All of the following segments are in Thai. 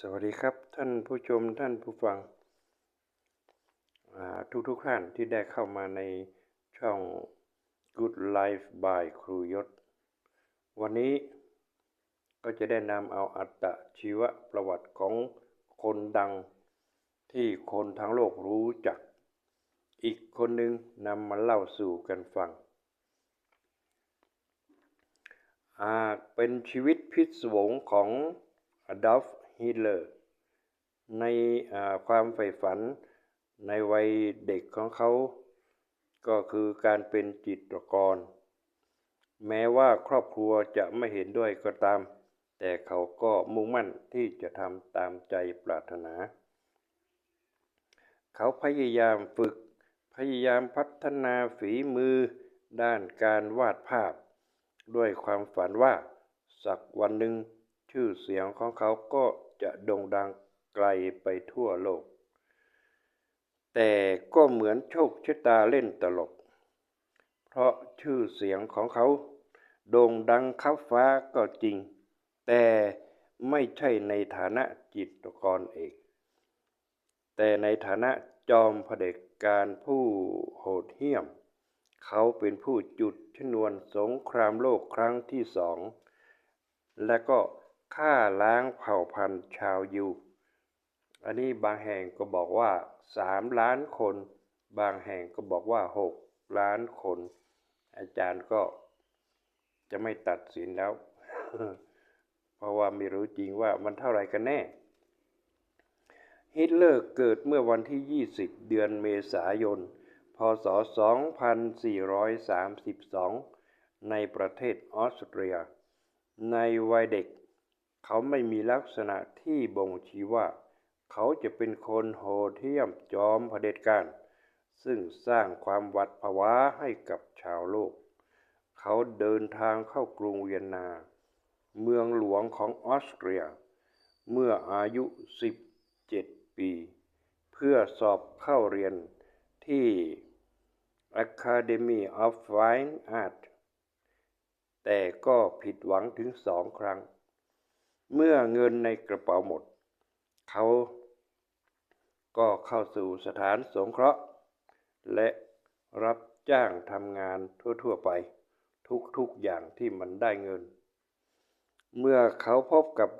สวัสดีครับท่านผู้ชมท่านผู้ฟังทุกทุกท่านที่ได้เข้ามาในช่อง Good Life by ครูยศ วันนี้ก็จะได้นำเอาอัตชีวประวัติของคนดังที่คนทั้งโลกรู้จัก อีกคนหนึ่งนำมาเล่าสู่กันฟังอาเป็นชีวิตพิศวงของอดอล์ฟ ฮิตเลอร์ ในความใฝ่ฝันในวัยเด็กของเขา ก็คือการเป็นจิตรกร แม้ว่าครอบครัวจะไม่เห็นด้วยก็ตาม แต่เขาก็มุ่งมั่นที่จะทำตามใจปรารถนา เขาพยายามฝึก พยายามพัฒนาฝีมือด้านการวาดภาพ ด้วยความฝันว่าสักวันหนึ่งชื่อเสียงของเขาก็ จะโด่งดังไกลไปทั่วโลก แต่ก็เหมือนโชคชะตาเล่นตลก เพราะชื่อเสียงของเขา โด่งดังคับฟ้าก็จริง แต่ไม่ใช่ในฐานะจิตกรเอก แต่ในฐานะจอมเผด็จการผู้โหดเหี้ยม เขาเป็นผู้จุดชนวนสงครามโลกครั้งที่สอง และก็ ฆ่าล้างเผ่าพันธุ์ชาวยูอันนี้บางแห่งก็บอกว่าสามล้านคน บางแห่งก็บอกว่าหกล้านคน อาจารย์ก็จะไม่ตัดสินแล้ว เพราะว่าไม่รู้จริงว่ามันเท่าไหร่กันแน่ ฮิตเลอร์เกิดเมื่อวันที่ 20 เดือนเมษายน พศ 2432 ในประเทศออสเตรีย ในวัยเด็ก เขาไม่มีลักษณะที่บ่งชี้ว่า เขาจะเป็นคนโหดเหี้ยมจอมเผด็จการ ซึ่งสร้างความหวัดผวาให้กับชาวโลก เขาเดินทางเข้ากรุงเวียนนา เมืองหลวงของออสเตรีย เมื่ออายุ 17 ปี เพื่อสอบเข้าเรียนที่ Academy of Fine Art แต่ก็ผิดหวังถึงสองครั้ง เมื่อเงินในกระเป๋าหมด เขาก็เข้าสู่สถานสงเคราะห์ และรับจ้างทำงานทั่วๆไป ทุกๆอย่างที่มันได้เงิน เมื่อเขาพบกับ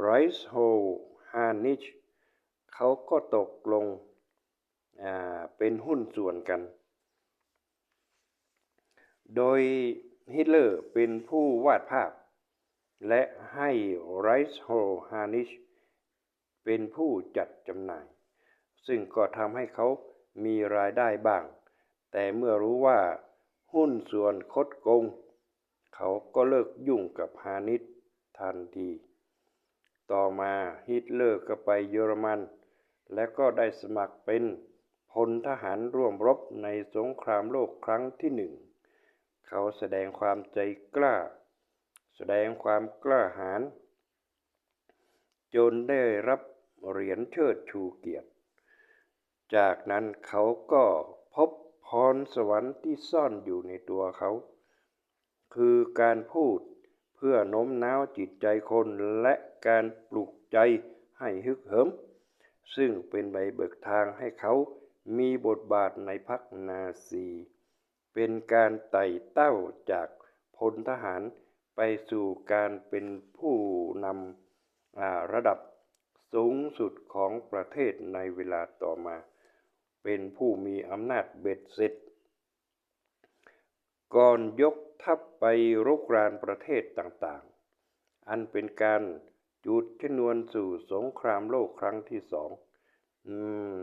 ไรส์โฮฮานิชเขาก็ตกลงเป็นหุ้นส่วนกัน โดยฮิตเลอร์เป็นผู้วาดภาพ และให้ไรส์โฮฮานิชเป็นผู้จัดจำหน่าย ซึ่งก็ทำให้เขามีรายได้บ้าง แต่เมื่อรู้ว่าหุ้นส่วนคดโกง เขาก็เลิกยุ่งกับฮานิชทันที ต่อมาฮิตเลอร์ก็ไปเยอรมัน และก็ได้สมัครเป็นพลทหารร่วมรบในสงครามโลกครั้งที่หนึ่ง เขาแสดงความใจกล้า แสดงความกล้าหาญจนได้รับเหรียญเชิดชูเกียรติ จากนั้นเขาก็พบพรสวรรค์ที่ซ่อนอยู่ในตัวเขา คือการพูดเพื่อโน้มน้าวจิตใจคนและการปลุกใจให้ฮึกเหิม ซึ่งเป็นใบเบิกทางให้เขามีบทบาทในพรรคนาซี เป็นการไต่เต้าจากพลทหาร ไปสู่การเป็นผู้นำระดับสูงสุดของประเทศในเวลาต่อมา เป็นผู้มีอำนาจเบ็ดเสร็จ ก่อนยกทัพไปรุกรานประเทศต่างๆ อันเป็นการจุดชนวนสู่สงครามโลกครั้งที่สอง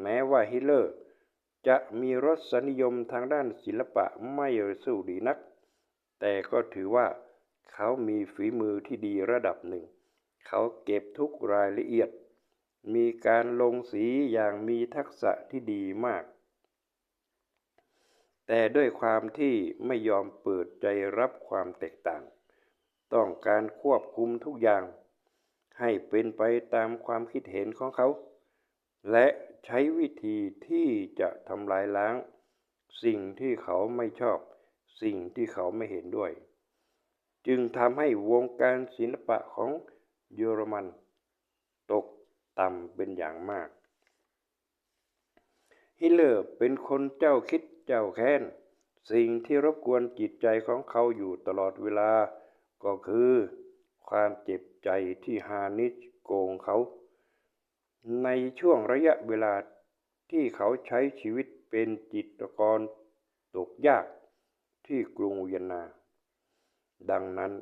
แม้ว่าฮิตเลอร์ จะมีรสนิยมทางด้านศิลปะไม่สู้ดีนัก แต่ก็ถือว่า เขามีฝีมือที่ดีระดับหนึ่ง เขาเก็บทุกรายละเอียด มีการลงสีอย่างมีทักษะที่ดีมาก แต่ด้วยความที่ไม่ยอมเปิดใจรับความแตกต่าง ต้องการควบคุมทุกอย่าง ให้เป็นไปตามความคิดเห็นของเขา และใช้วิธีที่จะทำลายล้าง สิ่งที่เขาไม่ชอบ สิ่งที่เขาไม่เห็นด้วย จึงทำให้วงการศิลปะของเยอรมัน ตกต่ำเป็นอย่างมาก ฮิเลอร์เป็นคนเจ้าคิดเจ้าแค้น สิ่งที่รบกวนจิตใจของเขาอยู่ตลอดเวลา ก็คือความเจ็บใจที่ฮานิชโกงเขา ในช่วงระยะเวลาที่เขาใช้ชีวิตเป็นจิตรกรตกยากที่กรุงเวียนนา ดังนั้น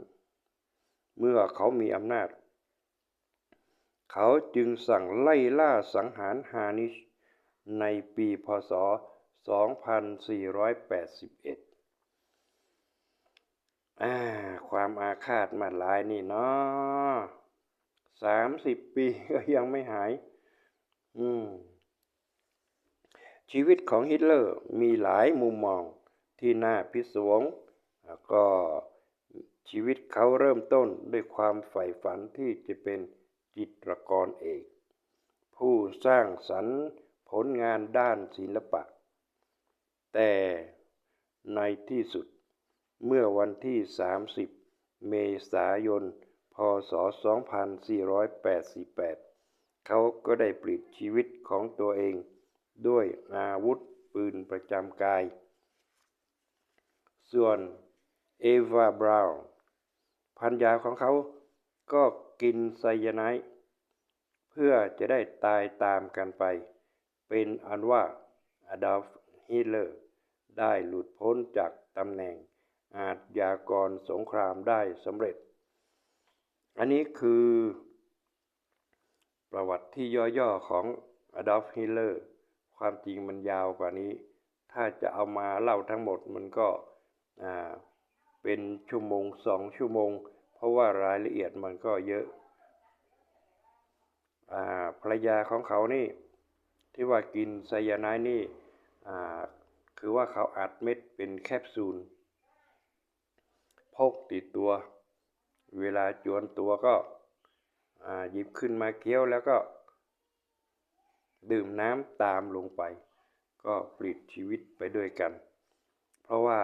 เมื่อเขามีอำนาจ เขาจึงสั่งไล่ล่าสังหารฮานิชในปีพศ 2481อ่าความอาฆาตมาหลายนี่เนาะสามสิบปีก็ยังไม่หาย อืม ชีวิตของฮิตเลอร์มีหลายมุมมองที่น่าพิศวง แล้วก็ ชีวิตเขาเริ่มต้นด้วยความใฝ่ฝันที่จะเป็นจิตรกรเอก ผู้สร้างสรรค์ผลงานด้านศิลปะ แต่ในที่สุดเมื่อวันที่ 30 เมษายน พศ 2488 เขาก็ได้ปลิดชีวิตของตัวเอง ด้วยอาวุธปืนประจำกาย ส่วนเอวาบราวน์ พันยาของเขาก็กินไซยาไนด์เพื่อจะได้ตายตามกันไป เป็นอันว่าอดอล์ฟฮิตเลอร์ได้หลุดพ้นจากตำแหน่งอาชญากรสงครามได้สำเร็จ อันนี้คือ ประวัติที่ย่อๆของอดอล์ฟฮิตเลอร์ความจริงมันยาวกว่านี้ ถ้าจะเอามาเล่าทั้งหมดมันก็ เป็นชั่วโมงสองชั่วโมง เพราะว่ารายละเอียดมันก็เยอะอภรรยาของเขานี่ ที่ว่ากินไซยาไนด์นี่คือว่าเขาอัดเม็ดเป็นแคปซูลพกติดตัว เวลาจวนตัวก็หยิบขึ้นมาเคี้ยวแล้วก็ ดื่มน้ำตามลงไป ก็ปลิดชีวิตไปด้วยกัน เพราะว่า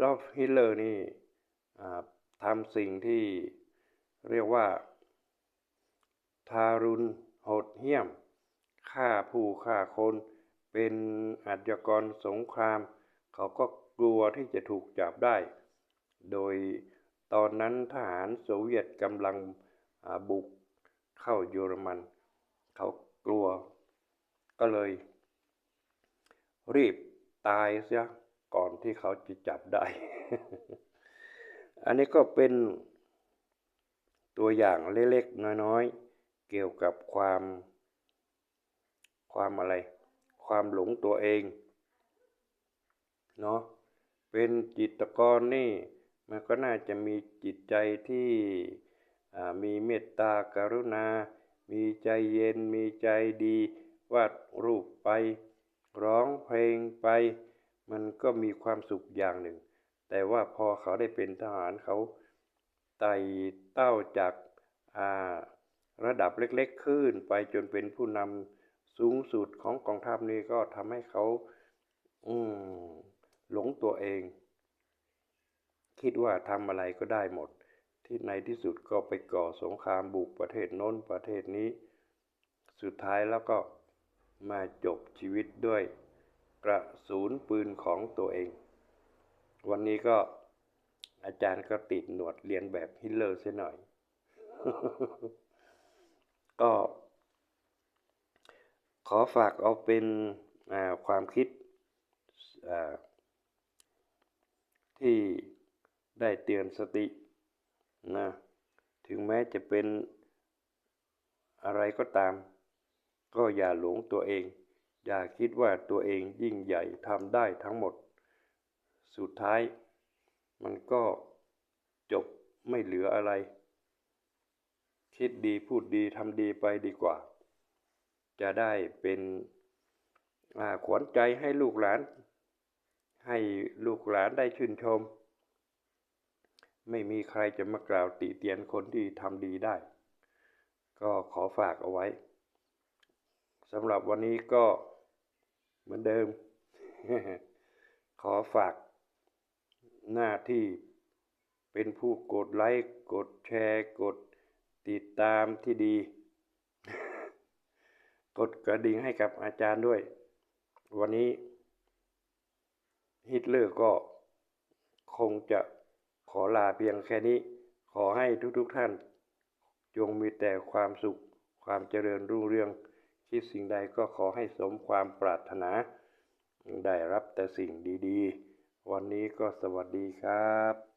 ดอฟฮิลเลอร์นี่ทำสิ่งที่เรียกว่า ทารุณโหดเหี้ยมฆ่าผู้ฆ่าคนเป็นอาชญากรสงคราม เขาก็กลัวที่จะถูกจับได้ โดยตอนนั้นทหารโซเวียตกำลังบุกเข้าเยอรมัน เขากลัวก็เลย รีบตายเสีย ก่อนที่เขาจะจับได้ อันนี้ก็เป็นตัวอย่างเล็กๆน้อยๆ เกี่ยวกับความ ความอะไร ความหลงตัวเองเนาะเป็นจิตกรนี่มันก็น่าจะมีจิตใจที่มีเมตตากรุณา มีใจเย็น มีใจดี วาดรูปไป ร้องเพลงไป มันก็มีความสุขอย่างหนึ่ง แต่ว่าพอเขาได้เป็นทหารเขาไต่เต้าจากระดับเล็กๆ ขึ้นไปจนเป็นผู้นำสูงสุดของกองทัพนี้ก็ทำให้เขาหลงตัวเอง คิดว่าทำอะไรก็ได้หมด ที่ในที่สุดก็ไปก่อสงครามบุกประเทศโน้นประเทศนี้ สุดท้ายแล้วก็มาจบชีวิตด้วย กระสุนปืนของตัวเอง วันนี้ก็อาจารย์ก็ติดหนวดเรียนแบบฮิตเลอร์เสียหน่อย ก็ ขอฝากเอาเป็นความคิดที่ได้เตือนสตินะถึงแม้จะเป็นอะไรก็ตาม ก็อย่าหลงตัวเอง อย่าคิดว่าตัวเองยิ่งใหญ่ทำได้ทั้งหมด สุดท้าย มันก็จบไม่เหลืออะไร คิดดีพูดดีทำดีไปดีกว่า จะได้เป็นขวัญใจให้ลูกหลาน ให้ลูกหลานได้ชื่นชม ไม่มีใครจะมากล่าวติเตียนคนที่ทำดีได้ ก็ขอฝากเอาไว้ำหรับวันนี้ก็เหมือนเดิม ขอฝากหน้าที่เป็นผู้กดไลค์ กดแชร์ กดติดตามที่ดี กดกระดิ่งให้กับอาจารย์ด้วย วันนี้ ฮิตเลอร์ก็คงจะขอลาเพียงแค่นี้ ขอให้ทุกๆทท่าน จงมีแต่ความสุขความเจริญรุ่งเรือง คิดสิ่งใดก็ขอให้สมความปรารถนา ได้รับแต่สิ่งดีๆ วันนี้ก็สวัสดีครับ